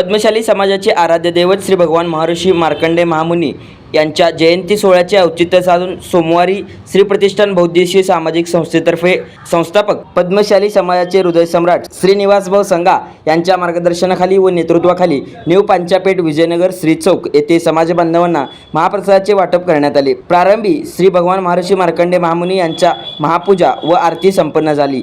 पद्मशाली समाजाचे आराध्य दैवत श्री भगवान महर्षी मार्कंडे महामुनी यांच्या जयंती सोहळ्याचे औचित्य साधून सोमवारी श्री प्रतिष्ठान बौद्धिशी सामाजिक संस्थेतर्फे संस्थापक पद्मशाली समाजाचे हृदय सम्राट श्रीनिवासभाऊ संघा यांच्या मार्गदर्शनाखाली व नेतृत्वाखाली न्यू पांचापेठ विजयनगर श्री चौक येथे समाज बांधवांना महाप्रसादाचे वाटप करण्यात आले. प्रारंभी श्री भगवान महर्षी मार्कंडे महामुनी यांच्या महापूजा व आरती संपन्न झाली.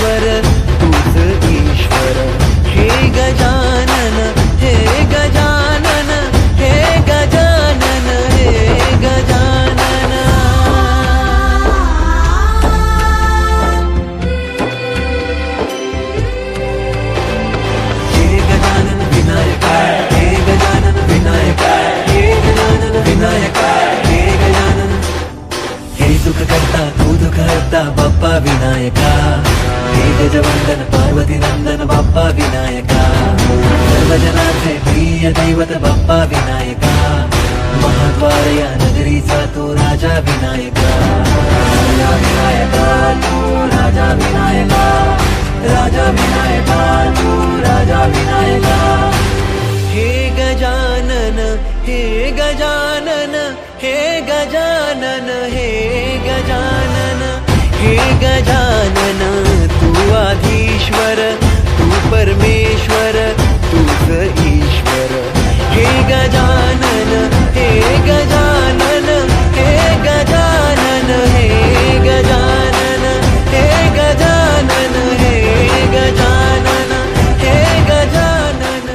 ईश्वर तूच ईश्वर. हे गजानन हे गजानन हे गजानन हे गजानन. हे गजानन विनायक हे गजानन विनायक हे गजानन विनायक हे गजानन. हे सुख करता तू दुःख हरता बाप्पा विनायका. गजवंदन पार्वती नंदन बाप्पा विनायका। सर्वजनाचे प्रिय दैवत बाप्पा विनायका। महाद्वार या नगरीचा तो राजा विनायका। राजा विनायका तो राजा विनायका। राजा विनायका। परमेश्वर तूच ईश्वर. हे गजानन हे गजानन हे गजानन हे गजानन हे गजानन हे गजानन हे गजानन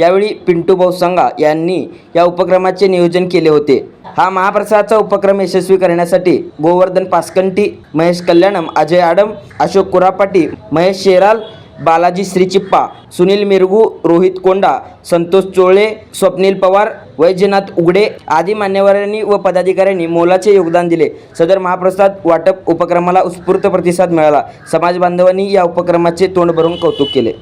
यावेळी पिंटू भाऊ सांगा यांनी या उपक्रमाचे नियोजन केले होते. हा महाप्रसादाचा उपक्रम यशस्वी करण्यासाठी गोवर्धन पासकंटी महेश कल्याणम अजय आडम अशोक कुरापाटी महेश शेराल बालाजी श्रीचिप्पा सुनील मिरगू रोहित कोंडा संतोष चोळे स्वप्नील पवार वैजनाथ उघडे आदी मान्यवरांनी व पदाधिकाऱ्यांनी मोलाचे योगदान दिले. सदर महाप्रसाद वाटप उपक्रमाला उत्स्फूर्त प्रतिसाद मिळाला. समाज बांधवांनी या उपक्रमाचे तोंड भरून कौतुक केले.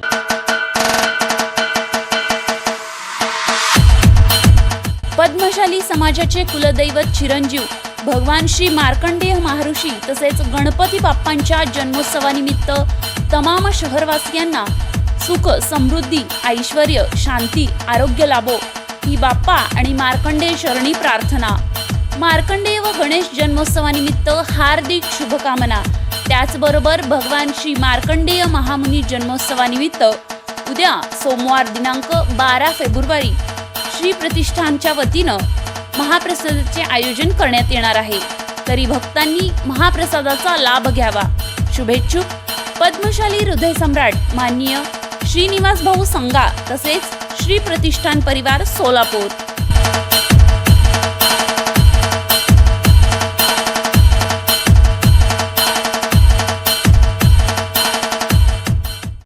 पद्मशाली समाजाचे कुलदैवत चिरंजीव भगवान श्री मार्कंडेय महर्षी तसेच गणपती बाप्पांच्या जन्मोत्सवानिमित्त तमाम शहरवासियांना सुख समृद्धी ऐश्वर शांती आरोग्य लाभो. ही बाप्पा आणि मार्कंडेय शरणी प्रार्थना. मार्कंडेय व गणेश जन्मोत्सवानिमित्त हार्दिक शुभकामना. त्याचबरोबर भगवान श्री मार्कंडेय महामुनी जन्मोत्सवानिमित्त उद्या सोमवार दिनांक बारा फेब्रुवारी श्री प्रतिष्ठानच्या वतीनं महाप्रसादाचे आयोजन करण्यात येणार आहे. तरी भक्तांनी महाप्रसादाचा लाभ घ्यावा. शुभेच्छुक. पद्मशाली हृदय सम्राट माननीय श्रीनिवास भाऊ संगा तसेच श्री प्रतिष्ठान परिवार सोलापूर.